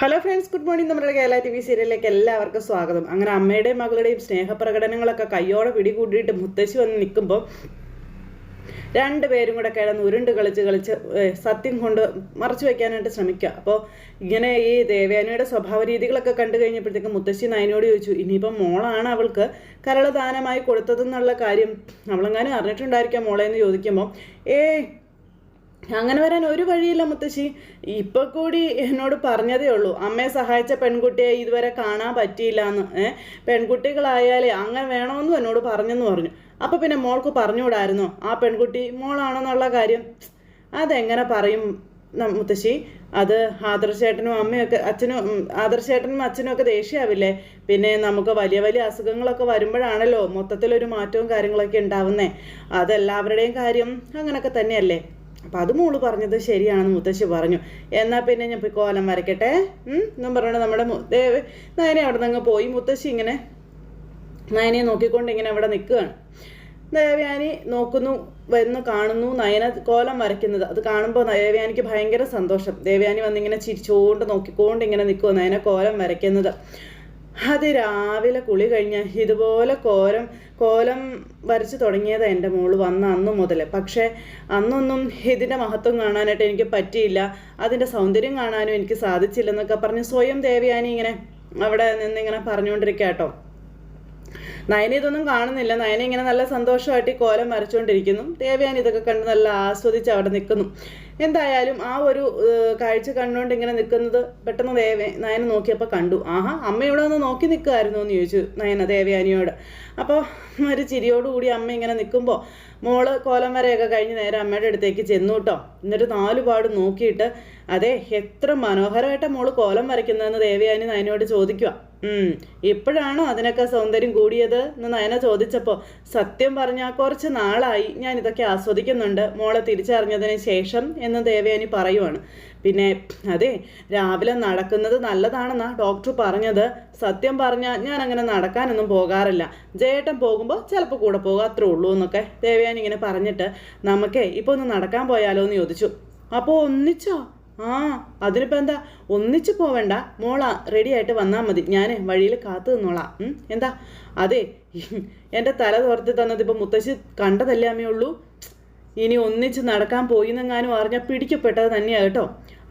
Hello friends good morning നമ്മുടെ Kerala T V സീരിയലിലേക്ക് എല്ലാവർക്കും സ്വാഗതം. അങ്ങനെ അമ്മയുടെയും മകളുടെയും സ്നേഹപ്രകടനങ്ങളൊക്കെ കയ്യോടെ പിടികൂടിയിട്ട് മുത്തശ്ശി വന്ന് നിൽക്കുമ്പോൾ രണ്ടുപേരും കൂടെ കിടന്ന് ഉരുണ്ട് കളിച്ച് കളിച്ച് സത്യം കൊണ്ട് മറച്ചു വെക്കാനായിട്ട് ശ്രമിക്കുക. അപ്പോൾ ഇങ്ങനെ ഈ ദേവയാനിയുടെ സ്വഭാവ രീതികളൊക്കെ കണ്ടു കഴിഞ്ഞപ്പോഴത്തേക്ക് മുത്തശ്ശി നയനോട് ചോദിച്ചു ഇനിയിപ്പം മോളാണ് അവൾക്ക് കരളദാനമായി കൊടുത്തതെന്നുള്ള കാര്യം അവളെങ്ങാനും അറിഞ്ഞിട്ടുണ്ടായിരിക്കാം മോളെ? എന്ന് ചോദിക്കുമ്പോൾ ഏയ് അങ്ങനെ വരാൻ ഒരു വഴിയില്ല മുത്തശ്ശി. ഇപ്പൊ കൂടി എന്നോട് പറഞ്ഞതേ ഉള്ളൂ. അമ്മയെ സഹായിച്ച പെൺകുട്ടിയെ ഇതുവരെ കാണാൻ പറ്റിയില്ല എന്ന് ഏഹ് പെൺകുട്ടികളായാലേ അങ്ങനെ വേണമെന്നും എന്നോട് പറഞ്ഞെന്ന് പറഞ്ഞു. അപ്പൊ പിന്നെ മോൾക്ക് പറഞ്ഞുകൂടായിരുന്നോ? ആ പെൺകുട്ടി മോളാണെന്നുള്ള കാര്യം? അതെങ്ങനെ പറയും മുത്തശ്ശി? അത് ആദർശേട്ടനും അമ്മയൊക്കെ അച്ഛനും ആദർശേട്ടനും അച്ഛനും ഒക്കെ ദേഷ്യമാവില്ലേ പിന്നെ നമുക്ക് വലിയ വലിയ അസുഖങ്ങളൊക്കെ വരുമ്പോഴാണല്ലോ മൊത്തത്തിലൊരു മാറ്റവും കാര്യങ്ങളൊക്കെ ഉണ്ടാവുന്നേ. അതെല്ലാവരുടെയും കാര്യം അങ്ങനൊക്കെ തന്നെയല്ലേ? അപ്പം അത് മോൾ പറഞ്ഞത് ശരിയാണെന്ന് മുത്തശ്ശി പറഞ്ഞു. എന്നാൽ പിന്നെ ഞാൻ പോയി കോലം വരയ്ക്കട്ടെ? എന്നും പറഞ്ഞു നമ്മുടെ നയനെ അവിടെ നിന്ന് പോയി. മുത്തശ്ശി ഇങ്ങനെ നയനെ നോക്കിക്കൊണ്ട് ഇങ്ങനെ അവിടെ നിൽക്കുകയാണ്. ദേവയാനി നോക്കുന്നു വന്ന് കാണുന്നു. നയന കോലം വരയ്ക്കുന്നത്. അത് കാണുമ്പോൾ ദേവയാനിക്ക് ഭയങ്കര സന്തോഷം. ദേവയാനി വന്നിങ്ങനെ ചിരിച്ചുകൊണ്ട് നോക്കിക്കൊണ്ട് ഇങ്ങനെ നിൽക്കുമോ നയന കോലം വരയ്ക്കുന്നത്. അത് രാവിലെ കുളി കഴിഞ്ഞ് ഇതുപോലെ കോലം കോലം വരച്ച് തുടങ്ങിയത് എന്റെ മോൾ വന്ന അന്ന് മുതൽ പക്ഷേ അന്നൊന്നും ഇതിന്റെ മഹത്വം കാണാനായിട്ട് എനിക്ക് പറ്റിയില്ല. അതിന്റെ സൗന്ദര്യം കാണാനും എനിക്ക് സാധിച്ചില്ലെന്നൊക്കെ പറഞ്ഞ് സ്വയം ദേവയാനി ഇങ്ങനെ അവിടെ നിന്നിങ്ങനെ പറഞ്ഞുകൊണ്ടിരിക്കുക കേട്ടോ നയന ഇതൊന്നും കാണുന്നില്ല. നയന ഇങ്ങനെ നല്ല സന്തോഷമായിട്ട് ഈ കോലം വരച്ചുകൊണ്ടിരിക്കുന്നു. ദേവയാനി ഇതൊക്കെ കണ്ട് നല്ല ആസ്വദിച്ച് അവിടെ നിൽക്കുന്നു. എന്തായാലും ആ ഒരു കാഴ്ച കണ്ടുകൊണ്ട് ഇങ്ങനെ നിൽക്കുന്നത് പെട്ടെന്ന് ദേവ നയന നോക്കിയപ്പോൾ കണ്ടു. ആഹാ അമ്മ ഇവിടെ ഒന്ന് നോക്കി നിൽക്കുമായിരുന്നു എന്ന് ചോദിച്ചു നയന ദേവയാനിയോട്. അപ്പോൾ ഒരു ചിരിയോടുകൂടി അമ്മ ഇങ്ങനെ നിൽക്കുമ്പോൾ മോൾ കോലം വരെയൊക്കെ കഴിഞ്ഞ് നേരെ അമ്മയുടെ അടുത്തേക്ക് ചെന്നു കേട്ടോ എന്നിട്ട് നാലുപാട് നോക്കിയിട്ട് അതെ എത്ര മനോഹരമായിട്ട് മോൾ കോലം വരയ്ക്കുന്നതെന്ന് ദേവയാനി നയനോട് ചോദിക്കുക ഇപ്പോഴാണോ അതിനൊക്കെ സൗന്ദര്യം കൂടിയത്? എന്ന് നയന ചോദിച്ചപ്പോൾ സത്യം പറഞ്ഞാൽ കുറച്ച് നാളായി. ഞാൻ ഇതൊക്കെ ആസ്വദിക്കുന്നുണ്ട്. മോളെ തിരിച്ചറിഞ്ഞതിന് ശേഷം എന്ന് ദേവയാനി പറയുവാണ്. പിന്നെ അതെ രാവിലെ നടക്കുന്നത് നല്ലതാണെന്നാ ഡോക്ടർ പറഞ്ഞത്. സത്യം പറഞ്ഞാൽ ഞാൻ അങ്ങനെ നടക്കാനൊന്നും പോകാറില്ല. ജയേട്ടൻ പോകുമ്പോൾ ചിലപ്പോൾ കൂടെ പോകുക അത്രേ ഉള്ളൂ എന്നൊക്കെ ദേവയാനി ഇങ്ങനെ പറഞ്ഞിട്ട് നമുക്കേ ഇപ്പോൾ ഒന്ന് നടക്കാൻ പോയാലോ എന്ന് ചോദിച്ചു. അപ്പോൾ ഒന്നിച്ചോ? ആ അതിനിപ്പോൾ എന്താ? ഒന്നിച്ചു പോവണ്ട. മോള റെഡി ആയിട്ട് വന്നാൽ മതി. ഞാൻ വഴിയിൽ കാത്തു നിന്നോളാം. എന്താ? അതെ എന്റെ തല തോർത്തി തന്നത് ഇപ്പം മുത്തശ്ശി കണ്ടതല്ലേ അമ്മയുള്ളൂ ഇനി ഒന്നിച്ച് നടക്കാൻ പോയി എന്നെങ്ങാനും അറിഞ്ഞാൽ പിടിക്കപ്പെട്ടത് തന്നെയാണ് കേട്ടോ.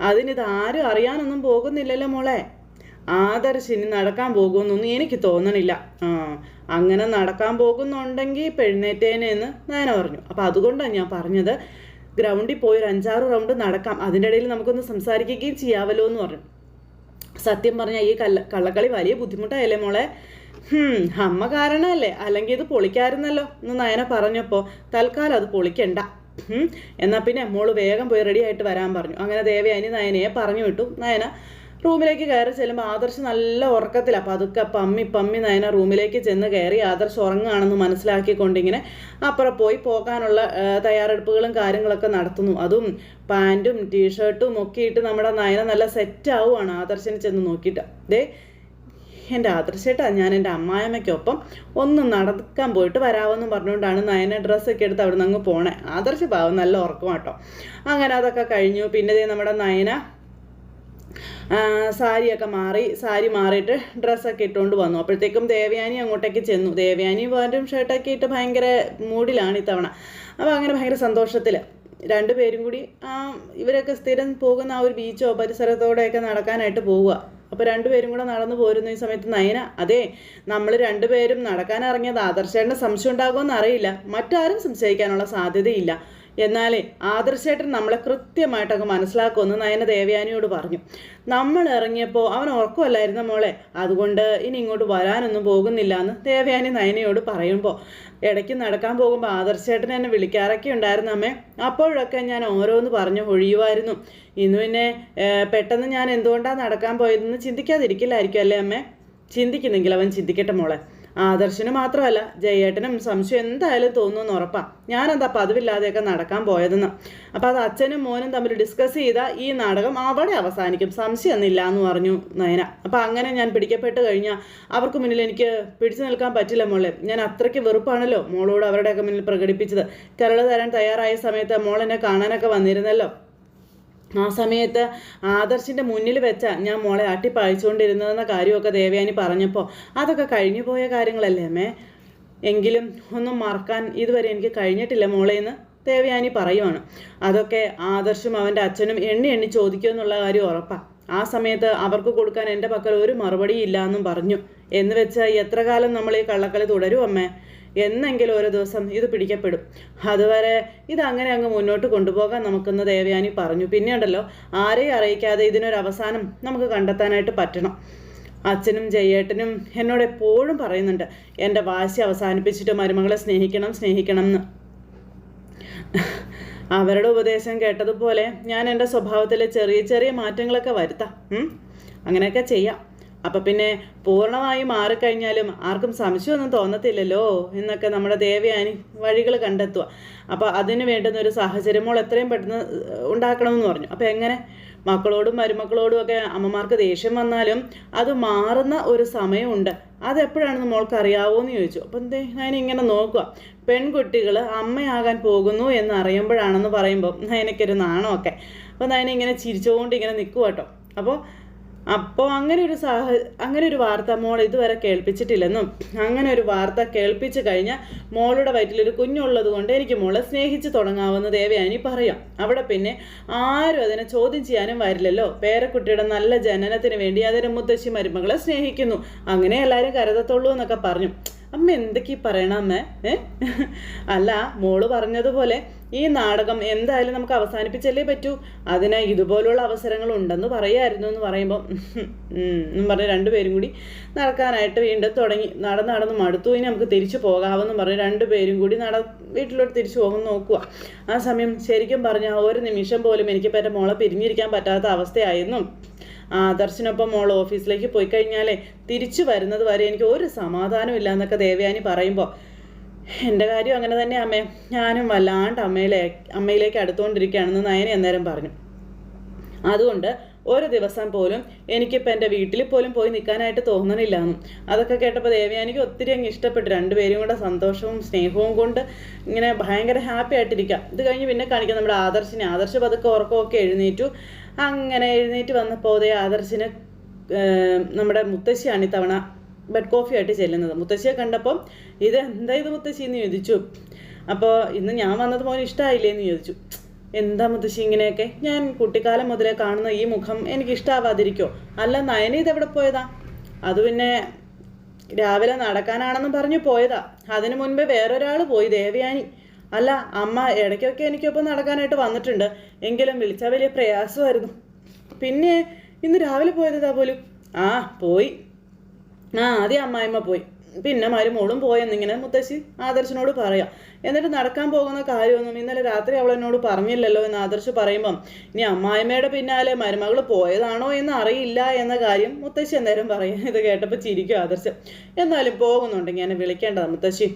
അതിനിത് ആരും അറിയാനൊന്നും പോകുന്നില്ലല്ലോ മോളെ. ആദർശ് ഇനി നടക്കാൻ പോകുമെന്നൊന്നും എനിക്ക് തോന്നണില്ല. ആ അങ്ങനെ നടക്കാൻ പോകുന്നുണ്ടെങ്കിൽ പെഴുന്നേറ്റേനെന്ന് നയന പറഞ്ഞു. അപ്പം അതുകൊണ്ടാണ് ഞാൻ പറഞ്ഞത് ഗ്രൗണ്ടിൽ പോയി ഒരു അഞ്ചാറ് റൗണ്ട് നടക്കാം. അതിന്റെ ഇടയിൽ നമുക്കൊന്ന് സംസാരിക്കുകയും ചെയ്യാമല്ലോ എന്ന് പറഞ്ഞു. സത്യം പറഞ്ഞാൽ ഈ കല്ല കള്ളക്കളി വലിയ ബുദ്ധിമുട്ടായല്ലേ മോളെ? അമ്മ കാരണമല്ലേ അല്ലെങ്കിൽ ഇത് പൊളിക്കായിരുന്നല്ലോ എന്ന് നയന പറഞ്ഞപ്പോൾ തൽക്കാലം അത് പൊളിക്കണ്ട. ഹും, എന്നാ പിന്നെ മോൾ വേഗം പോയി റെഡി ആയിട്ട് വരാൻ പറഞ്ഞു. അങ്ങനെ ദേവയാനി നയനയെ പറഞ്ഞു വിട്ടു. നയന റൂമിലേക്ക് കയറി ചെല്ലുമ്പോൾ ആദർശ് നല്ല ഉറക്കത്തിലാണ് അപ്പോൾ അതൊക്കെ പമ്മി പമ്മി നയന റൂമിലേക്ക് ചെന്ന് കയറി ആദർശ് ഉറങ്ങുകയാണെന്ന് മനസ്സിലാക്കിക്കൊണ്ടിങ്ങനെ അപ്പുറം പോയി പോകാനുള്ള തയ്യാറെടുപ്പുകളും കാര്യങ്ങളൊക്കെ നടത്തുന്നു. അതും പാന്റും ടീഷർട്ടും ഒക്കെ ഇട്ട് നമ്മുടെ നയന നല്ല സെറ്റ് ആവുകയാണ് ആദർശിനെ ചെന്ന് നോക്കിയിട്ട്. ദേ എന്റെ ആദർശേട്ടാ ഞാൻ എന്റെ അമ്മായമ്മയ്ക്കൊപ്പം ഒന്ന് നടക്കാൻ പോയിട്ട് വരാമെന്ന് പറഞ്ഞുകൊണ്ടാണ് നയന ഡ്രസ്സൊക്കെ എടുത്ത് അവിടെ നിന്ന് അങ്ങ് പോണേ. ആദർശ ഭാവം നല്ല ഉറക്കം കേട്ടോ അങ്ങനെ അതൊക്കെ കഴിഞ്ഞു. പിന്നെ നമ്മുടെ നയന സാരിയൊക്കെ മാറി സാരി മാറിയിട്ട് ഡ്രസ്സൊക്കെ ഇട്ടുകൊണ്ട് വന്നു. അപ്പോഴത്തേക്കും ദേവയാനി അങ്ങോട്ടേക്ക് ചെന്നു. ദേവയാനി പാന്റും ഷർട്ടൊക്കെ ഇട്ട് ഭയങ്കര മൂഡിലാണ് ഇത്തവണ. അപ്പോൾ അങ്ങനെ ഭയങ്കര സന്തോഷത്തിൽ രണ്ടുപേരും കൂടി ഇവരൊക്കെ സ്ഥിരം പോകുന്ന ആ ഒരു ബീച്ചോ പരിസരത്തോടെയൊക്കെ നടക്കാനായിട്ട് പോവുക. അപ്പോൾ രണ്ടുപേരും കൂടെ നടന്നു പോരുന്ന ഈ സമയത്ത് നയന അതെ നമ്മൾ രണ്ടുപേരും നടക്കാൻ ഇറങ്ങിയത് ആദർശേട്ടന് സംശയം ഉണ്ടാകുമെന്ന് അറിയില്ല. മറ്റാരും സംശയിക്കാനുള്ള സാധ്യതയില്ല. എന്നാലേ ആദർശേട്ടൻ നമ്മളെ കൃത്യമായിട്ടൊക്കെ മനസ്സിലാക്കുമെന്ന് നയന ദേവയാനിയോട് പറഞ്ഞു. നമ്മൾ ഇറങ്ങിയപ്പോൾ അവൻ ഉറക്കമല്ലായിരുന്ന മോളെ. അതുകൊണ്ട് ഇനി ഇങ്ങോട്ട് വരാനൊന്നും പോകുന്നില്ല എന്ന് ദേവയാനി നയനയോട് പറയുമ്പോൾ ഇടയ്ക്ക് നടക്കാൻ പോകുമ്പോൾ ആദർശേട്ടൻ എന്നെ വിളിക്കാറൊക്കെ ഉണ്ടായിരുന്നു അമ്മേ. അപ്പോഴൊക്കെ ഞാൻ ഓരോന്ന് പറഞ്ഞു ഒഴിയുമായിരുന്നു. ഇന്ന് പിന്നെ പെട്ടെന്ന് ഞാൻ എന്തുകൊണ്ടാണ് നടക്കാൻ പോയതെന്ന് ചിന്തിക്കാതിരിക്കില്ലായിരിക്കും അല്ലേ അമ്മേ? ചിന്തിക്കുന്നെങ്കിൽ അവൻ ചിന്തിക്കട്ടെ മോളെ. ആദർശന് മാത്രമല്ല ജയേട്ടനും സംശയം എന്തായാലും തോന്നുമെന്ന് ഉറപ്പാ. ഞാനെന്താ പതിവില്ലാതെയൊക്കെ നടക്കാൻ പോയതെന്ന്. അപ്പോൾ അത് അച്ഛനും മോനും തമ്മിൽ ഡിസ്കസ് ചെയ്ത ഈ നാടകം അവിടെ അവസാനിക്കും. സംശയമൊന്നുമില്ല എന്ന് പറഞ്ഞു നയന. അപ്പോൾ അങ്ങനെ ഞാൻ പിടിക്കപ്പെട്ട് കഴിഞ്ഞാൽ അവർക്ക് മുന്നിൽ എനിക്ക് പിടിച്ചു നിൽക്കാൻ പറ്റില്ല മോളെ. ഞാൻ അത്രയ്ക്ക് വെറുപ്പാണല്ലോ മോളോട് അവരുടെയൊക്കെ മുന്നിൽ പ്രകടിപ്പിച്ചത്. കരൾ തരാൻ തയ്യാറായ സമയത്ത് മോൾ എന്നെ കാണാനൊക്കെ വന്നിരുന്നല്ലോ. ആ സമയത്ത് ആദർശിന്റെ മുന്നിൽ വെച്ച ഞാൻ മോളെ അട്ടിപ്പായിച്ചുകൊണ്ടിരുന്നതെന്ന കാര്യമൊക്കെ ദേവയാനി പറഞ്ഞപ്പോൾ അതൊക്കെ കഴിഞ്ഞു പോയ കാര്യങ്ങളല്ലേ അമ്മേ? എങ്കിലും ഒന്നും മറക്കാൻ ഇതുവരെ എനിക്ക് കഴിഞ്ഞിട്ടില്ല മോളെ എന്ന് ദേവയാനി പറയുവാണ്. അതൊക്കെ ആദർശും അവന്റെ അച്ഛനും എണ്ണി എണ്ണി ചോദിക്കുമെന്നുള്ള കാര്യം ഉറപ്പാണ് ആ സമയത്ത് അവർക്ക് കൊടുക്കാൻ എന്റെ പക്കൽ ഒരു മറുപടി ഇല്ല എന്നും പറഞ്ഞു. എന്ന് വെച്ചാൽ എത്ര കാലം നമ്മൾ ഈ കള്ളക്കളി തുടരും അമ്മേ? എന്നെങ്കിലും ഒരു ദിവസം ഇത് പിടിക്കപ്പെടും. അതുവരെ ഇത് അങ്ങനെ അങ്ങ് മുന്നോട്ട് കൊണ്ടുപോകാൻ നമുക്കെന്ന് ദേവയാനി പറഞ്ഞു. പിന്നെ ഉണ്ടല്ലോ ആരെയും അറിയിക്കാതെ ഇതിനൊരു അവസാനം നമുക്ക് കണ്ടെത്താനായിട്ട് പറ്റണം. അച്ഛനും ജയേട്ടനും എന്നോട് എപ്പോഴും പറയുന്നുണ്ട് എന്റെ വാശി അവസാനിപ്പിച്ചിട്ട് മരുമകളെ സ്നേഹിക്കണം സ്നേഹിക്കണം എന്ന് അവരുടെ ഉപദേശം കേട്ടതുപോലെ ഞാൻ എന്റെ സ്വഭാവത്തിലെ ചെറിയ ചെറിയ മാറ്റങ്ങളൊക്കെ വരുത്താം. അങ്ങനെയൊക്കെ ചെയ്യാം. അപ്പം പിന്നെ പൂർണമായി മാറിക്കഴിഞ്ഞാലും ആർക്കും സംശയമൊന്നും തോന്നത്തില്ലല്ലോ എന്നൊക്കെ നമ്മുടെ ദേവയാനി വഴികൾ കണ്ടെത്തുക. അപ്പോൾ അതിന് വേണ്ടുന്ന ഒരു സാഹചര്യം മോൾ എത്രയും പെട്ടെന്ന് ഉണ്ടാക്കണമെന്ന് പറഞ്ഞു. അപ്പോൾ എങ്ങനെ? മക്കളോടും മരുമക്കളോടും ഒക്കെ അമ്മമാർക്ക് ദേഷ്യം വന്നാലും അത് മാറുന്ന ഒരു സമയമുണ്ട്. അതെപ്പോഴാണെന്ന് മോൾക്ക് അറിയാവോ എന്ന് ചോദിച്ചു. അപ്പം എന്തേ ഇങ്ങനെ നോക്കുക പെൺകുട്ടികൾ അമ്മയാകാൻ പോകുന്നു എന്ന് അറിയുമ്പോഴാണെന്ന് പറയുമ്പോൾ നയനക്കൊരു നാണമൊക്കെ. അപ്പം നയന ഇങ്ങനെ ചിരിച്ചുകൊണ്ട് ഇങ്ങനെ നിൽക്കുക കേട്ടോ അപ്പോൾ അപ്പോൾ അങ്ങനെ ഒരു സാഹ അങ്ങനെ ഒരു വാർത്ത മോൾ ഇതുവരെ കേൾപ്പിച്ചിട്ടില്ലെന്നും അങ്ങനെ ഒരു വാർത്ത കേൾപ്പിച്ചു കഴിഞ്ഞാൽ മോളുടെ വയറ്റിലൊരു കുഞ്ഞുള്ളത് കൊണ്ട് എനിക്ക് മോളെ സ്നേഹിച്ച് തുടങ്ങാവുന്ന ദേവയാനി പറയാം. അവിടെ പിന്നെ ആരും അതിനെ ചോദ്യം ചെയ്യാനും വരില്ലല്ലോ. പേരക്കുട്ടിയുടെ നല്ല ജനനത്തിന് വേണ്ടി അതിന് മുത്തശ്ശി മരുമകളെ സ്നേഹിക്കുന്നു. അങ്ങനെ എല്ലാവരും കരുതത്തുള്ളൂ എന്നൊക്കെ പറഞ്ഞു. അമ്മ എന്തൊക്കെ പറയണം അമ്മ? അല്ല മോൾ പറഞ്ഞതുപോലെ ഈ നാടകം എന്തായാലും നമുക്ക് അവസാനിപ്പിച്ചല്ലേ പറ്റൂ? അതിന് ഇതുപോലുള്ള അവസരങ്ങൾ ഉണ്ടെന്ന് പറയായിരുന്നു എന്ന് പറയുമ്പോൾ എന്നും പറഞ്ഞ് രണ്ടുപേരും കൂടി നടക്കാനായിട്ട് വീണ്ടും തുടങ്ങി. നടന്ന് നടന്ന് മടുത്തു. ഇനി നമുക്ക് തിരിച്ചു പോകാമെന്ന് പറഞ്ഞ് രണ്ടുപേരും കൂടി നട വീട്ടിലോട്ട് തിരിച്ചു പോകും നോക്കുക. ആ സമയം ശരിക്കും പറഞ്ഞാൽ ഒരു നിമിഷം പോലും എനിക്ക് പറ്റ മോളെ പിരിഞ്ഞിരിക്കാൻ പറ്റാത്ത അവസ്ഥയായിരുന്നു. ആദർശിനൊപ്പം മോൾ ഓഫീസിലേക്ക് പോയി കഴിഞ്ഞാലേ തിരിച്ചു വരുന്നത് വരെ എനിക്ക് ഒരു സമാധാനം ഇല്ല എന്നൊക്കെ ദേവയാനി പറയുമ്പോൾ എന്റെ കാര്യം അങ്ങനെ തന്നെ അമ്മേ. ഞാനും വല്ലാണ്ട് അമ്മയിലെ അമ്മയിലേക്ക് അടുത്തുകൊണ്ടിരിക്കുകയാണെന്ന് നയന അന്നേരം പറഞ്ഞു. അതുകൊണ്ട് ഒരു ദിവസം പോലും എനിക്കിപ്പോൾ എന്റെ വീട്ടിൽ പോലും പോയി നിൽക്കാനായിട്ട് തോന്നണില്ല എന്നും അതൊക്കെ കേട്ടപ്പോൾ ദേവയാനിക്ക് ഒത്തിരി അങ്ങ് ഇഷ്ടപ്പെട്ടു. രണ്ടുപേരും കൂടെ സന്തോഷവും സ്നേഹവും കൊണ്ട് ഇങ്ങനെ ഭയങ്കര ഹാപ്പി ആയിട്ടിരിക്കാം. ഇത് കഴിഞ്ഞ് പിന്നെ കാണിക്കാം. നമ്മുടെ ആദർശിനെ. ആദർശ പതുക്കെ ഉറക്കമൊക്കെ എഴുന്നേറ്റു. അങ്ങനെ എഴുന്നേറ്റ് വന്നപ്പോൾ ആദർശിന് നമ്മുടെ മുത്തശ്ശിയാണ് ഇത്തവണ ബെഡ് കോഫി ആയിട്ട് ചെല്ലുന്നത്. മുത്തശ്ശിയെ കണ്ടപ്പം ഇത് എന്താ ഇത് മുത്തശ്ശി എന്ന് ചോദിച്ചു. അപ്പോൾ ഇന്ന് ഞാൻ വന്നത് മോൻ ഇഷ്ടമായില്ലേ എന്ന് ചോദിച്ചു. എന്താ മുത്തശ്ശി ഇങ്ങനെയൊക്കെ? ഞാൻ കുട്ടിക്കാലം മുതലേ കാണുന്ന ഈ മുഖം എനിക്ക് ഇഷ്ടാവാതിരിക്കോ അല്ല നയന ഇതെവിടെ പോയതാ? അത് പിന്നെ രാവിലെ നടക്കാനാണെന്ന് പറഞ്ഞു പോയതാ. അതിനു മുൻപേ വേറൊരാൾ പോയി ദേവയാനി. അല്ല അമ്മ ഇടയ്ക്കൊക്കെ എനിക്കൊപ്പം നടക്കാനായിട്ട് വന്നിട്ടുണ്ട്. എങ്കിലും വിളിച്ചാൽ വലിയ പ്രയാസമായിരുന്നു. പിന്നെ ഇന്ന് രാവിലെ പോയതാ പോലും? ആ പോയി. ആ ആദ്യം അമ്മായിമ്മ പോയി. പിന്നെ മരുമോളും പോയെന്നിങ്ങനെ മുത്തശ്ശി ആദർശനോട് പറയാം. എന്നിട്ട് നടക്കാൻ പോകുന്ന കാര്യമൊന്നും ഇന്നലെ രാത്രി അവൾ എന്നോട് പറഞ്ഞില്ലല്ലോ എന്ന് ആദർശ് പറയുമ്പം ഇനി അമ്മായിമ്മയുടെ പിന്നാലെ മരുമകൾ പോയതാണോ എന്ന് അറിയില്ല എന്ന കാര്യം മുത്തശ്ശി അന്നേരം പറയും. ഇത് കേട്ടപ്പോൾ ചിരിക്കും ആദർശ്. എന്നാലും പോകുന്നുണ്ടെങ്കിൽ എന്നെ വിളിക്കേണ്ടതാണ് മുത്തശ്ശി.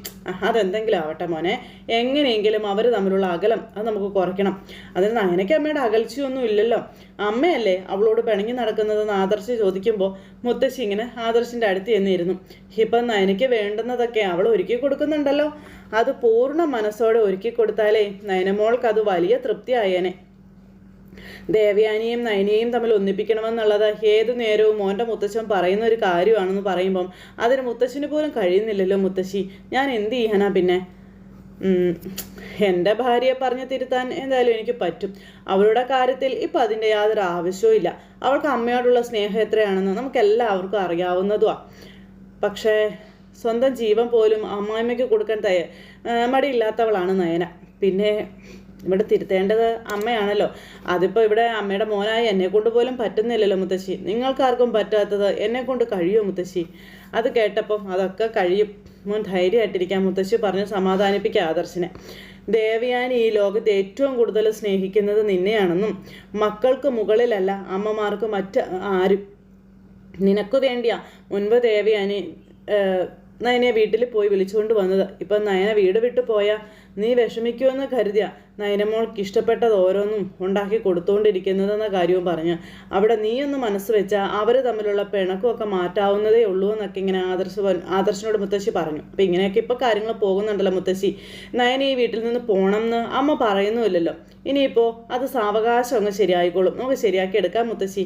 അതെന്തെങ്കിലും ആവട്ടെ മോനെ. എങ്ങനെയെങ്കിലും അവർ തമ്മിലുള്ള അകലം അത് നമുക്ക് കുറയ്ക്കണം. അതിന് നയനയ്ക്ക് അമ്മയുടെ അകൽച്ചയൊന്നും ഇല്ലല്ലോ. അമ്മയല്ലേ അവളോട് പിണങ്ങി നടക്കുന്നതെന്ന് ആദർശ് ചോദിക്കുമ്പോൾ മുത്തശ്ശി ഇങ്ങനെ ആദർശിന്റെ അടുത്ത് ചെന്നിരുന്നു. ഇപ്പം നയനയ്ക്ക് വേണ്ടുന്നതൊക്കെ അവൾ ഒരുക്കി കൊടുക്കുന്നുണ്ടല്ലോ. അത് പൂർണ മനസ്സോടെ ഒരുക്കി കൊടുത്താലേ നയനമോൾക്ക് അത് വലിയ തൃപ്തിയായേനെ. ദേവയാനിയും നയനിയെയും തമ്മിൽ ഒന്നിപ്പിക്കണമെന്നുള്ളത് ഏതു നേരവും മോന്റെ മുത്തശ്ശൻ പറയുന്ന ഒരു കാര്യമാണെന്ന് പറയുമ്പം അതിന് മുത്തശ്ശന് പോലും കഴിയുന്നില്ലല്ലോ മുത്തശ്ശി. ഞാൻ എന്ത് ചെയ്യാനാ പിന്നെ? എന്റെ ഭാര്യയെ പറഞ്ഞു തിരുത്താൻ എന്തായാലും എനിക്ക് പറ്റും. അവളുടെ കാര്യത്തിൽ ഇപ്പം അതിന്റെ യാതൊരു ആവശ്യവും ഇല്ല. അവൾക്ക് അമ്മയോടുള്ള സ്നേഹം എത്രയാണെന്ന് നമുക്ക് എല്ലാവർക്കും അറിയാവുന്നതുമാണ് പക്ഷേ സ്വന്തം ജീവൻ പോലും അമ്മായിമ്മയ്ക്ക് കൊടുക്കാൻ തയ്യ മടിയില്ലാത്തവളാണ് നയന. പിന്നെ ഇവിടെ തിരുത്തേണ്ടത് അമ്മയാണല്ലോ. അതിപ്പോൾ ഇവിടെ അമ്മയുടെ മോനായി എന്നെ കൊണ്ട് പോലും പറ്റുന്നില്ലല്ലോ മുത്തശ്ശി. നിങ്ങൾക്കാർക്കും പറ്റാത്തത് എന്നെ കൊണ്ട് കഴിയുമോ മുത്തശ്ശി? അത് കേട്ടപ്പം അതൊക്കെ കഴിയും. മോൻ ധൈര്യമായിട്ടിരിക്കാൻ മുത്തശ്ശി പറഞ്ഞ് സമാധാനിപ്പിക്കുക ആദർശിനെ. ദേവയാനി ഈ ലോകത്ത് ഏറ്റവും കൂടുതൽ സ്നേഹിക്കുന്നത് നിന്നെയാണെന്നും മക്കൾക്ക് മുകളിലല്ല അമ്മമാർക്ക് മറ്റ് ആരും. നിനക്കു വേണ്ടിയാ മുൻപ് ദേവയാനി നയനെ വീട്ടിൽ പോയി വിളിച്ചുകൊണ്ട് വന്നത്. ഇപ്പം നയന വീട് വിട്ടു പോയാൽ നീ വിഷമിക്കുമെന്ന് കരുതിയ നയനമോൾക്ക് ഇഷ്ടപ്പെട്ടത് ഓരോന്നും ഉണ്ടാക്കി കൊടുത്തുകൊണ്ടിരിക്കുന്നതെന്ന കാര്യവും പറഞ്ഞു. അവിടെ നീയൊന്ന് മനസ്സ് വെച്ചാൽ അവർ തമ്മിലുള്ള പിണക്കമൊക്കെ മാറ്റാവുന്നതേ ഉള്ളൂ എന്നൊക്കെ ഇങ്ങനെ ആദർശ ആദർശനോട് മുത്തശ്ശി പറഞ്ഞു. അപ്പം ഇങ്ങനെയൊക്കെ ഇപ്പോൾ കാര്യങ്ങൾ പോകുന്നുണ്ടല്ലോ മുത്തശ്ശി. നയന ഈ വീട്ടിൽ നിന്ന് പോകണം എന്ന് അമ്മ പറയുന്നുമില്ലല്ലോ. ഇനിയിപ്പോൾ അത് സാവകാശം അങ്ങ് ശരിയായിക്കോളും. നമുക്ക് ശരിയാക്കി എടുക്കാം മുത്തശ്ശി.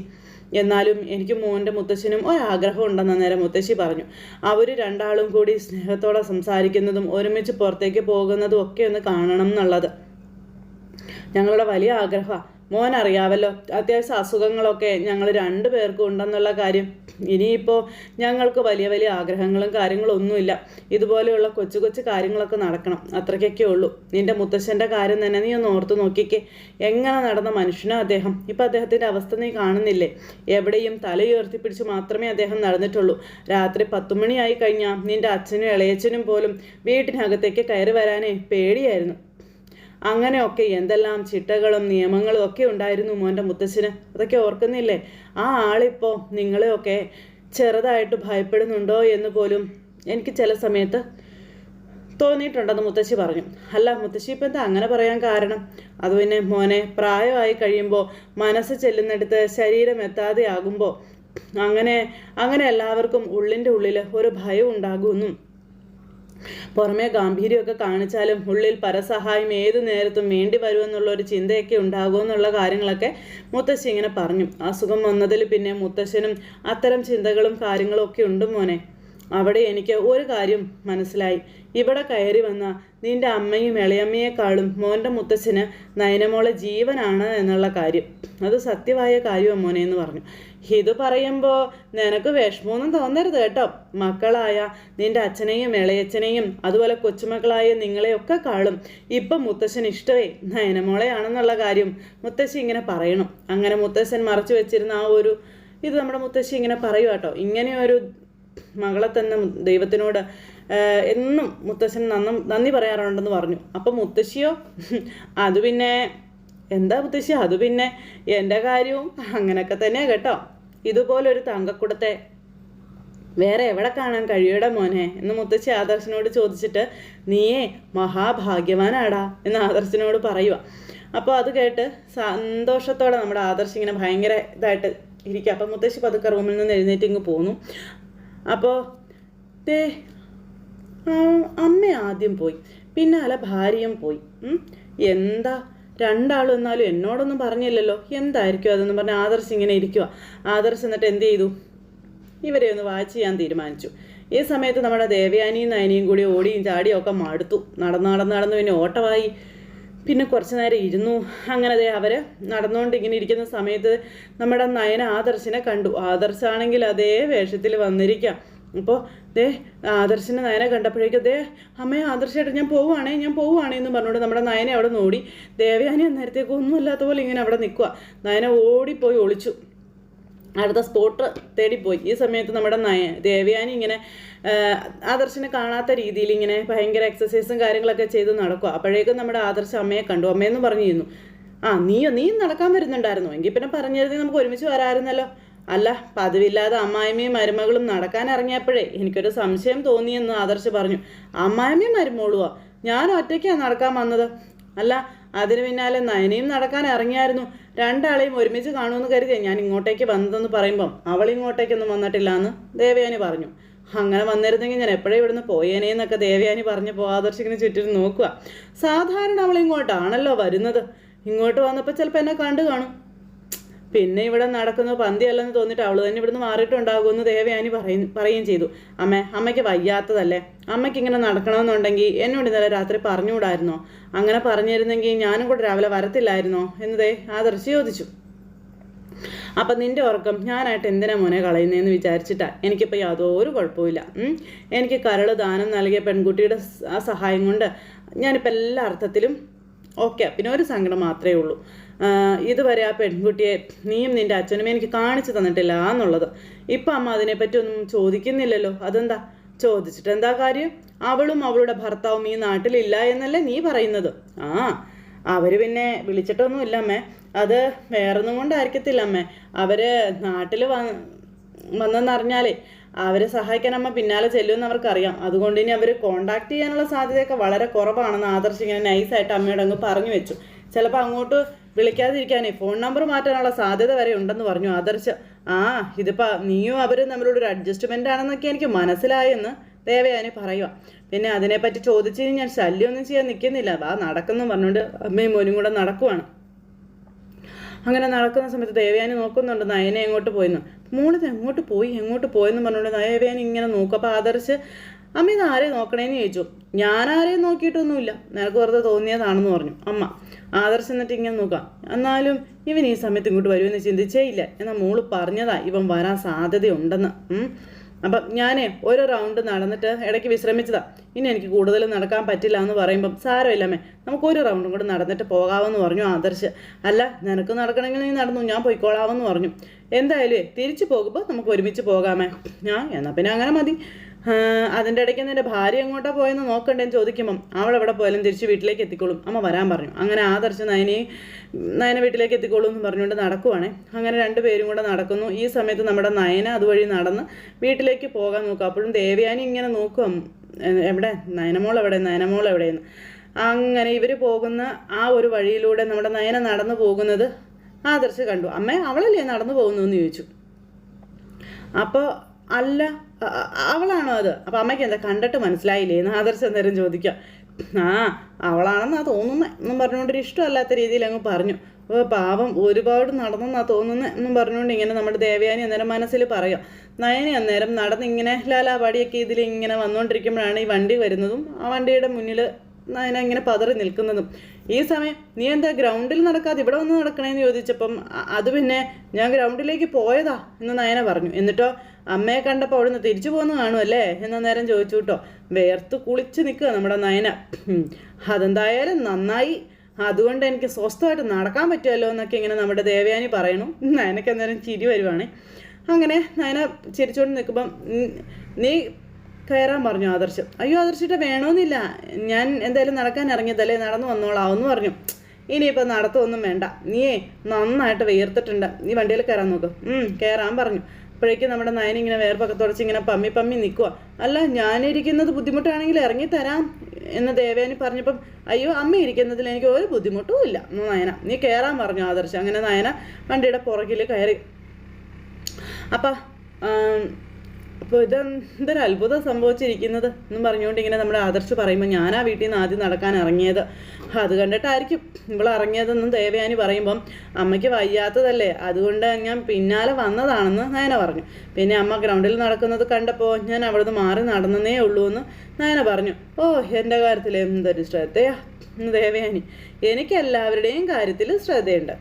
എന്നാലും എനിക്ക് മോന്റെ മുത്തശ്ശനും ഒരാഗ്രഹം ഉണ്ടെന്ന് നേരം മുത്തശ്ശി പറഞ്ഞു. അവർ രണ്ടാളും കൂടി സ്നേഹത്തോടെ സംസാരിക്കുന്നതും ഒരുമിച്ച് പുറത്തേക്ക് പോകുന്നതും ഒക്കെ ഒന്ന് കാണണം എന്നുള്ളത്. ഞങ്ങളുടെ വലിയ ആഗ്രഹമാണ് മോൻ അറിയാവല്ലോ അത്യാവശ്യം അസുഖങ്ങളൊക്കെ ഞങ്ങൾ രണ്ടു പേർക്കും ഉണ്ടെന്നുള്ള കാര്യം. ഇനിയിപ്പോൾ ഞങ്ങൾക്ക് വലിയ വലിയ ആഗ്രഹങ്ങളും കാര്യങ്ങളും ഒന്നുമില്ല ഇതുപോലെയുള്ള കൊച്ചു കൊച്ചു കാര്യങ്ങളൊക്കെ നടക്കണം അത്രയ്ക്കൊക്കെ ഉള്ളൂ. നിന്റെ മുത്തശ്ശന്റെ കാര്യം തന്നെ നീ ഒന്ന് ഓർത്ത് നോക്കിക്കേ. എങ്ങനെ നടന്ന മനുഷ്യനോ അദ്ദേഹം? ഇപ്പം അദ്ദേഹത്തിന്റെ അവസ്ഥ നീ കാണുന്നില്ലേ? എവിടെയും തലയുയർത്തിപ്പിടിച്ച് മാത്രമേ അദ്ദേഹം നടന്നിട്ടുള്ളൂ. രാത്രി പത്തുമണിയായി കഴിഞ്ഞാൽ നിന്റെ അച്ഛനും ഇളയച്ചനും പോലും വീട്ടിനകത്തേക്ക് കയറി വരാനേ പേടിയായിരുന്നു. അങ്ങനെയൊക്കെ എന്തെല്ലാം ചിട്ടകളും നിയമങ്ങളും ഒക്കെ ഉണ്ടായിരുന്നു മോന്റെ മുത്തശ്ശന്? അതൊക്കെ ഓർക്കുന്നില്ലേ? ആ ആളിപ്പോൾ നിങ്ങളെയൊക്കെ ചെറുതായിട്ട് ഭയപ്പെടുന്നുണ്ടോ എന്ന് പോലും എനിക്ക് ചില സമയത്ത് തോന്നിയിട്ടുണ്ടെന്ന് മുത്തശ്ശി പറഞ്ഞു. അല്ല മുത്തശ്ശി ഇപ്പം എന്താ അങ്ങനെ പറയാൻ കാരണം? അത് പിന്നെ മോനെ പ്രായമായി കഴിയുമ്പോൾ മനസ്സ് ചെല്ലുന്നിടത്ത് ശരീരം എത്താതെ ആകുമ്പോൾ അങ്ങനെ അങ്ങനെ എല്ലാവർക്കും ഉള്ളിന്റെ ഉള്ളിൽ ഒരു ഭയം ഉണ്ടാകുമെന്നും പുറമേ ഗാംഭീര്യമൊക്കെ കാണിച്ചാലും ഉള്ളിൽ പരസഹായം ഏതു നേരത്തും വേണ്ടി വരുമെന്നുള്ള ഒരു ചിന്തയൊക്കെ ഉണ്ടാകുമെന്നുള്ള കാര്യങ്ങളൊക്കെ മുത്തശ്ശി ഇങ്ങനെ പറഞ്ഞു. അസുഖം വന്നതിൽ പിന്നെ മുത്തശ്ശനും അത്തരം ചിന്തകളും കാര്യങ്ങളും ഒക്കെ ഉണ്ട് മോനെ. അവിടെ എനിക്ക് ഒരു കാര്യം മനസ്സിലായി. ഇവിടെ കയറി വന്ന നിന്റെ അമ്മയും ഇളയമ്മയെക്കാളും മോന്റെ മുത്തച്ഛന് നയനമോളെ ജീവനാണ് എന്നുള്ള കാര്യം. അത് സത്യമായ കാര്യമാണ് മോനെ എന്ന് പറഞ്ഞു. ഇത് പറയുമ്പോൾ നിനക്ക് വിഷമമൊന്നും തോന്നരുത് കേട്ടോ. മക്കളായ നിന്റെ അച്ഛനെയും ഇളയച്ഛനെയും അതുപോലെ കൊച്ചുമക്കളായ നിങ്ങളെയൊക്കെ കാളും ഇപ്പം മുത്തശ്ശൻ ഇഷ്ടമേ നയനമോളെയാണെന്നുള്ള കാര്യം മുത്തശ്ശി ഇങ്ങനെ പറയണം. അങ്ങനെ മുത്തശ്ശൻ മറച്ചു വെച്ചിരുന്ന ആ ഒരു ഇത് നമ്മുടെ മുത്തശ്ശി ഇങ്ങനെ പറയുക കേട്ടോ. ഇങ്ങനെ ഒരു മകളെ തന്നെ ദൈവത്തിനോട് എന്നും മുത്തശ്ശൻ നന്ന നന്ദി പറയാറുണ്ടെന്ന് പറഞ്ഞു. അപ്പം മുത്തശ്ശിയോ? അത് പിന്നെ എന്താ മുത്തശ്ശി? അത് പിന്നെ എന്റെ കാര്യവും അങ്ങനെയൊക്കെ തന്നെയാണ് കേട്ടോ. ഇതുപോലൊരു തങ്കക്കുടത്തെ വേറെ എവിടെ കാണാൻ കഴിയൂടെ മോനെ? എന്ന് മുത്തശ്ശി ആദർശനോട് ചോദിച്ചിട്ട് നീയേ മഹാഭാഗ്യവാനാടാ എന്ന് ആദർശനോട് പറയുക അപ്പോൾ അത് കേട്ട് സന്തോഷത്തോടെ നമ്മുടെ ആദർശ് ഇങ്ങനെ ഭയങ്കര ഇതായിട്ട് ഇരിക്കുക. അപ്പം മുത്തശ്ശി പതുക്കെ റൂമിൽ നിന്ന് എഴുന്നേറ്റ് ഇങ്ങ് പോന്നു. അപ്പോൾ ദേ അമ്മ ആദ്യം പോയി. പിന്നെ പിന്നാലെ ഭാര്യയും പോയി. എന്താ? രണ്ടാളും എന്നാലും എന്നോടൊന്നും പറഞ്ഞില്ലല്ലോ. എന്തായിരിക്കും അതെന്ന് പറഞ്ഞ ആദർശ് ഇങ്ങനെ ഇരിക്കുക ആദർശ് എന്നിട്ട് എന്ത് ചെയ്തു? ഇവരെ ഒന്ന് വാച്ച് ചെയ്യാൻ തീരുമാനിച്ചു. ഈ സമയത്ത് നമ്മുടെ ദേവയാനിയും നയനിയും കൂടി ഓടിയും ചാടിയും ഒക്കെ മടുത്തു. നടന്ന് നടന്ന് നടന്ന് പിന്നെ ഓട്ടമായി. പിന്നെ കുറച്ച് നേരം ഇരുന്നു. അങ്ങനെ അതെ അവർ നടന്നുകൊണ്ട് ഇങ്ങനെ ഇരിക്കുന്ന സമയത്ത് നമ്മുടെ നയന ആദർശിനെ കണ്ടു. ആദർശാണെങ്കിൽ അതേ വേഷത്തിൽ വന്നിരിക്കാം. അപ്പോൾ ദേ ആദർശിനെ നയനെ കണ്ടപ്പോഴേക്കും ദേ അമ്മയെ ആദർശമായിട്ട് ഞാൻ പോവുകയാണേ ഞാൻ പോവുകയാണേ എന്ന് പറഞ്ഞുകൊണ്ട് നമ്മുടെ നയനെ അവിടെ നോടി. ദേവയാനി അന്നേരത്തേക്ക് ഒന്നുമില്ലാത്ത പോലെ ഇങ്ങനെ അവിടെ നിൽക്കുക നയന ഓടിപ്പോയി ഒളിച്ചു. അടുത്ത സ്പോട്ട് തേടിപ്പോയി. ഈ സമയത്ത് നമ്മുടെ നയ ദേവയാനി ഇങ്ങനെ ആദർശിനെ കാണാത്ത രീതിയിൽ ഇങ്ങനെ ഭയങ്കര എക്സസൈസും കാര്യങ്ങളൊക്കെ ചെയ്ത് നടക്കുക അപ്പോഴേക്കും നമ്മുടെ ആദർശ അമ്മയെ കണ്ടു. അമ്മയെന്ന് പറഞ്ഞിരുന്നു. ആ നീയോ നീ നടക്കാൻ വരുന്നുണ്ടായിരുന്നു? എങ്കിൽ പിന്നെ പറഞ്ഞിരുന്നെങ്കിൽ നമുക്ക് ഒരുമിച്ച് വരാമായിരുന്നല്ലോ. അല്ല പതിവില്ലാതെ അമ്മായിമ്മയും മരുമകളും നടക്കാൻ ഇറങ്ങിയപ്പോഴേ എനിക്കൊരു സംശയം തോന്നിയെന്ന് ആദർശ് പറഞ്ഞു. അമ്മായിമ്മയും മരുമോളുവാ. ഞാൻ ഒറ്റയ്ക്കാണ് നടക്കാൻ വന്നത്. അല്ല അതിന് പിന്നാലെ നയനയും നടക്കാൻ ഇറങ്ങിയായിരുന്നു. രണ്ടാളെയും ഒരുമിച്ച് കാണുമെന്ന് കരുതിയാ ഞാൻ ഇങ്ങോട്ടേക്ക് വന്നതെന്ന് പറയുമ്പം അവൾ ഇങ്ങോട്ടേക്കൊന്നും വന്നിട്ടില്ല എന്ന് ദേവയാനി പറഞ്ഞു. അങ്ങനെ വന്നിരുന്നെങ്കിൽ ഞാൻ എപ്പോഴേ ഇവിടുന്ന് പോയേനെ എന്നൊക്കെ ദേവയാനി പറഞ്ഞപ്പോൾ ആദർശിങ്ങനെ ചുറ്റിനും നോക്കുക. സാധാരണ അവൾ ഇങ്ങോട്ടാണല്ലോ വരുന്നത്. ഇങ്ങോട്ട് വന്നപ്പോൾ ചിലപ്പോൾ എന്നെ കണ്ടു കാണും. പിന്നെ ഇവിടെ നടക്കുന്ന പന്തിയല്ലെന്ന് തോന്നിട്ട് അവൾ തന്നെ ഇവിടുന്ന് മാറിയിട്ടുണ്ടാകുമെന്ന് ദേവയാനി പറയും പറയുകയും ചെയ്തു. അമ്മേ അമ്മയ്ക്ക് വയ്യാത്തതല്ലേ? അമ്മയ്ക്ക് ഇങ്ങനെ നടക്കണമെന്നുണ്ടെങ്കിൽ എന്നോട് ഇന്നലെ രാത്രി പറഞ്ഞുകൂടായിരുന്നോ? അങ്ങനെ പറഞ്ഞിരുന്നെങ്കിൽ ഞാനും കൂടെ രാവിലെ വരത്തില്ലായിരുന്നോ? എന്ന് ദേ ആദർശ് ചോദിച്ചു. അപ്പം നിന്റെ ഉറക്കം ഞാനായിട്ട് എന്തിനാ മോനെ കളയുന്നതെന്ന് വിചാരിച്ചിട്ടാ? എനിക്കിപ്പോൾ യാതൊരു കുഴപ്പമില്ല എനിക്ക് കരൾ ദാനം നൽകിയ പെൺകുട്ടിയുടെ സഹായം കൊണ്ട് ഞാനിപ്പോൾ എല്ലാ അർത്ഥത്തിലും ഓക്കെ. പിന്നെ ഒരു സങ്കടം മാത്രമേ ഉള്ളൂ. ഇതുവരെ ആ പെൺകുട്ടിയെ നീയും നിന്റെ അച്ഛനും എനിക്ക് കാണിച്ചു തന്നിട്ടില്ല എന്നുള്ളത്. ഇപ്പം അമ്മ അതിനെപ്പറ്റി ഒന്നും ചോദിക്കുന്നില്ലല്ലോ. അതെന്താ? ചോദിച്ചിട്ട് എന്താ കാര്യം? അവളും അവളുടെ ഭർത്താവും ഈ നാട്ടിലില്ല എന്നല്ലേ നീ പറയുന്നത്? ആ അവർ പിന്നെ വിളിച്ചിട്ടൊന്നുമില്ല അമ്മേ. അത് വേറൊന്നും കൊണ്ടായിരിക്കത്തില്ല അമ്മേ. അവർ നാട്ടിൽ വ വന്നെന്നറിഞ്ഞാലേ അവരെ സഹായിക്കാൻ അമ്മ പിന്നാലെ ചെല്ലുമെന്ന് അവർക്കറിയാം. അതുകൊണ്ട് ഇനി അവർ കോണ്ടാക്ട് ചെയ്യാനുള്ള സാധ്യതയൊക്കെ വളരെ കുറവാണെന്ന് ആദർശ് ഇങ്ങനെ നൈസായിട്ട് അമ്മയോട് അങ്ങ് പറഞ്ഞു വെച്ചു. ചിലപ്പോൾ അങ്ങോട്ട് വിളിക്കാതിരിക്കാനേ ഫോൺ നമ്പർ മാറ്റാനുള്ള സാധ്യത വരെ ഉണ്ടെന്ന് പറഞ്ഞു ആദർശ്. ആ ഇതിപ്പോൾ നീയും അവരും തമ്മിലുള്ള അഡ്ജസ്റ്റ്മെന്റ് ആണെന്നൊക്കെ എനിക്ക് മനസ്സിലായെന്ന് ദേവയാനി പറയുക പിന്നെ അതിനെപ്പറ്റി ചോദിച്ചു ഞാൻ ശല്യമൊന്നും ചെയ്യാൻ നിൽക്കുന്നില്ല വാ നടക്കുന്നു പറഞ്ഞുകൊണ്ട് അമ്മയും മോനും കൂടെ നടക്കുവാണ്. അങ്ങനെ നടക്കുന്ന സമയത്ത് ദേവയാനി നോക്കുന്നുണ്ട് നയനെ എങ്ങോട്ട് പോയെന്ന്. മോളിത് എങ്ങോട്ട് പോയി എങ്ങോട്ട് പോയെന്ന് പറഞ്ഞുകൊണ്ട് ദേവയാനി ഇങ്ങനെ നോക്കും അപ്പോൾ ആദർശ് അമ്മ ഇത് ആരെയും നോക്കണേന്ന് ചോദിച്ചു. ഞാൻ ആരെയും നോക്കിയിട്ടൊന്നുമില്ല. നിനക്ക് വെറുതെ തോന്നിയതാണെന്ന് പറഞ്ഞു. അമ്മ ആദർശ് എന്നിട്ട് ഇങ്ങനെ നോക്കാം. എന്നാലും ഇവൻ ഈ സമയത്ത് ഇങ്ങോട്ട് വരുമെന്ന് ചിന്തിച്ചേ ഇല്ല. എന്നാൽ മോൾ പറഞ്ഞതാ ഇവൻ വരാൻ സാധ്യതയുണ്ടെന്ന്. അപ്പം ഞാൻ ഒരു റൗണ്ട് നടന്നിട്ട് ഇടയ്ക്ക് വിശ്രമിച്ചതാ. ഇനി എനിക്ക് കൂടുതൽ നടക്കാൻ പറ്റില്ല എന്ന് പറയുമ്പം സാരമില്ലമ്മേ നമുക്ക് ഒരു റൗണ്ടും കൂടെ നടന്നിട്ട് പോകാമെന്ന് പറഞ്ഞു ആദർശ്. അല്ല നിനക്ക് നടക്കണമെങ്കിൽ നീ നടന്നു ഞാൻ പോയിക്കോളാമെന്ന് പറഞ്ഞു. എന്തായാലും തിരിച്ചു പോകുമ്പോൾ നമുക്ക് ഒരുമിച്ച് പോകാമേ ഞാൻ എന്നാൽ പിന്നെ അങ്ങനെ മതി. അതിന്റെ ഇടയ്ക്ക് എന്റെ ഭാര്യ എങ്ങോട്ടാ പോയെന്ന് നോക്കണ്ടേന്ന് ചോദിക്കുമ്പം അവൾ എവിടെ പോയാലും തിരിച്ച് വീട്ടിലേക്ക് എത്തിക്കോളും. അമ്മ വരാൻ പറഞ്ഞു. അങ്ങനെ ആദർശ് നയനെ നയന വീട്ടിലേക്ക് എത്തിക്കോളും എന്ന് പറഞ്ഞുകൊണ്ട് നടക്കുവാണേ. അങ്ങനെ രണ്ടുപേരും കൂടെ നടക്കുന്നു. ഈ സമയത്ത് നമ്മുടെ നയന അതുവഴി നടന്ന് വീട്ടിലേക്ക് പോകാൻ നോക്കുക അപ്പോഴും ദേവയാനി ഇങ്ങനെ നോക്കും. എവിടെ? നയനമോൾ എവിടെ? നയനമോൾ എവിടെയെന്ന്. അങ്ങനെ ഇവർ പോകുന്ന ആ ഒരു വഴിയിലൂടെ നമ്മുടെ നയന നടന്നു പോകുന്നത് ആദർശ് കണ്ടു. അമ്മേ അവളല്ലേ നടന്നു പോകുന്നു എന്ന് ചോദിച്ചു. അപ്പോൾ അല്ല അവളാണോ അത്? അപ്പം അമ്മയ്ക്ക് എന്താ കണ്ടിട്ട് മനസ്സിലായില്ലേ? എന്ന് ആദർശ് അന്നേരം ചോദിക്കാം. ആ അവളാണെന്നാ തോന്നുന്നത് എന്നും പറഞ്ഞുകൊണ്ടൊരു ഇഷ്ടമല്ലാത്ത രീതിയിൽ അങ്ങ് പറഞ്ഞു. അപ്പോൾ പാവം ഒരുപാട് നടന്നെന്നാ തോന്നുന്നത് എന്നും പറഞ്ഞുകൊണ്ട് ഇങ്ങനെ നമ്മുടെ ദേവയാനി അന്നേരം മനസ്സിൽ പറയാം. നയനി അന്നേരം നടന്നിങ്ങനെ ലാലാപാടിയൊക്കെ ഇതിൽ ഇങ്ങനെ വന്നുകൊണ്ടിരിക്കുമ്പോഴാണ് ഈ വണ്ടി വരുന്നതും ആ വണ്ടിയുടെ മുന്നിൽ നയന ഇങ്ങനെ പതറി നിൽക്കുന്നതും. ഈ സമയം നീ എന്താ ഗ്രൗണ്ടിൽ നടക്കാതെ ഇവിടെ വന്ന് നടക്കണേന്ന് ചോദിച്ചപ്പം അത് പിന്നെ ഞാൻ ഗ്രൗണ്ടിലേക്ക് പോയതാ എന്ന് നയന പറഞ്ഞു. എന്നിട്ടോ അമ്മയെ കണ്ടപ്പോൾ അവിടുന്ന് തിരിച്ചു പോന്നു കാണുമല്ലേ എന്ന നേരം ചോദിച്ചു കേട്ടോ വേർത്ത് കുളിച്ച് നിൽക്കുക നമ്മുടെ നയന. അതെന്തായാലും നന്നായി. അതുകൊണ്ട് എനിക്ക് സ്വസ്ഥമായിട്ട് നടക്കാൻ പറ്റുമല്ലോ എന്നൊക്കെ ഇങ്ങനെ നമ്മുടെ ദേവയാനി പറയണു. നയനക്ക് അന്നേരം ചിരി വരുവാണ്. അങ്ങനെ നയന ചിരിച്ചുകൊണ്ട് നിൽക്കുമ്പം നീ കയറാൻ പറഞ്ഞു ആദർശ്. അയ്യോ ആദർശിട്ട് വേണമെന്നില്ല ഞാൻ എന്തായാലും നടക്കാൻ ഇറങ്ങിയതല്ലേ നടന്നു വന്നോളാം എന്ന് പറഞ്ഞു. ഇനിയിപ്പോൾ നടത്തൊന്നും വേണ്ട. നീയേ നന്നായിട്ട് വിയർത്തിട്ടുണ്ട് നീ വണ്ടിയിൽ കയറാൻ നോക്ക്. കയറാൻ പറഞ്ഞു. അപ്പോഴേക്കും നമ്മുടെ നയൻ ഇങ്ങനെ വേർപ്പൊക്കെ തുടച്ച് ഇങ്ങനെ പമ്മി പമ്മി നിൽക്കുക അല്ല ഞാനിരിക്കുന്നത് ബുദ്ധിമുട്ടാണെങ്കിൽ ഇറങ്ങി തരാം എന്ന് ദേവേനി പറഞ്ഞപ്പം അയ്യോ അമ്മ ഇരിക്കുന്നതിൽ എനിക്ക് ഒരു ബുദ്ധിമുട്ടും ഇല്ല. നയന നീ കയറാൻ പറഞ്ഞു ആദർശ്. അങ്ങനെ നയന വണ്ടിയുടെ പുറകിൽ കയറി. അപ്പം അപ്പോൾ ഇത് എന്തൊരു അത്ഭുതം സംഭവിച്ചിരിക്കുന്നത് എന്നും പറഞ്ഞുകൊണ്ട് ഇങ്ങനെ നമ്മുടെ ആദർശ് പറയുമ്പോൾ ഞാൻ ആ വീട്ടിൽ നിന്ന് ആദ്യം നടക്കാൻ ഇറങ്ങിയത്. അത് കണ്ടിട്ടായിരിക്കും ഇവൾ ഇറങ്ങിയതെന്നും ദേവയാനി പറയുമ്പം അമ്മയ്ക്ക് വയ്യാത്തതല്ലേ? അതുകൊണ്ട് ഞാൻ പിന്നാലെ വന്നതാണെന്ന് നയന പറഞ്ഞു. പിന്നെ അമ്മ ഗ്രൗണ്ടിൽ നടക്കുന്നത് കണ്ടപ്പോൾ ഞാൻ അവിടുന്ന് മാറി നടന്നേ ഉള്ളൂ എന്ന് നയന പറഞ്ഞു. ഓ എന്റെ കാര്യത്തിൽ എന്തൊരു ശ്രദ്ധയാ. ദേവയാനി. എനിക്ക് എല്ലാവരുടെയും കാര്യത്തിൽ ശ്രദ്ധയുണ്ട്.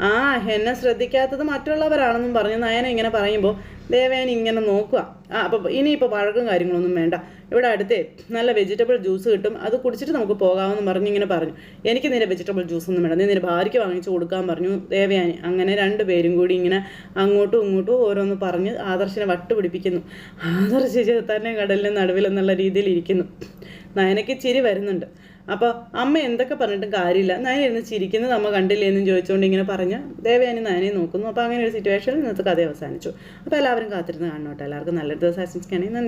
ആ എന്നെ ശ്രദ്ധിക്കാത്തത് മറ്റുള്ളവരാണെന്നും പറഞ്ഞ് നയന ഇങ്ങനെ പറയുമ്പോൾ ദേവയാനി ഇങ്ങനെ നോക്കുക. ആ അപ്പോൾ ഇനിയിപ്പോൾ വഴക്കും കാര്യങ്ങളൊന്നും വേണ്ട. ഇവിടെ അടുത്തേ നല്ല വെജിറ്റബിൾ ജ്യൂസ് കിട്ടും. അത് കുടിച്ചിട്ട് നമുക്ക് പോകാമെന്ന് പറഞ്ഞ് ഇങ്ങനെ പറഞ്ഞു. എനിക്ക് നിന്റെ വെജിറ്റബിൾ ജ്യൂസ് ഒന്നും വേണ്ട. നീ നിന്റെ ഭാര്യയ്ക്ക് വാങ്ങിച്ചു കൊടുക്കാൻ പറഞ്ഞു ദേവയാനി. അങ്ങനെ രണ്ട് പേരും കൂടി ഇങ്ങനെ അങ്ങോട്ടും ഇങ്ങോട്ടും ഓരോന്ന് പറഞ്ഞ് ആദർശിനെ വട്ടുപിടിപ്പിക്കുന്നു ആദർശിച്ച് തന്നെ കടലിന്റെ നടുവിലെന്നുള്ള രീതിയിൽ ഇരിക്കുന്നു. നയനയ്ക്ക് ചിരി വരുന്നുണ്ട്. അപ്പോൾ അമ്മ എന്തൊക്കെ പറഞ്ഞിട്ടും കാര്യമില്ല. നയന ഇരുന്ന് ചിരിക്കുന്നത് അമ്മ കണ്ടില്ലേ എന്നും ചോദിച്ചുകൊണ്ട് ഇങ്ങനെ പറഞ്ഞ് ദേവയാനി നയനെ നോക്കുന്നു. അപ്പോൾ അങ്ങനെ ഒരു സിറ്റുവേഷനിൽ ഇന്നത്തെ കഥ അവസാനിച്ചു. അപ്പോൾ എല്ലാവരും കാത്തിരുന്ന് കാണണം കേട്ടോ എല്ലാവർക്കും നല്ലൊരു ദിവസം ആശംസിക്കുകയാണെങ്കിൽ നന്ദി.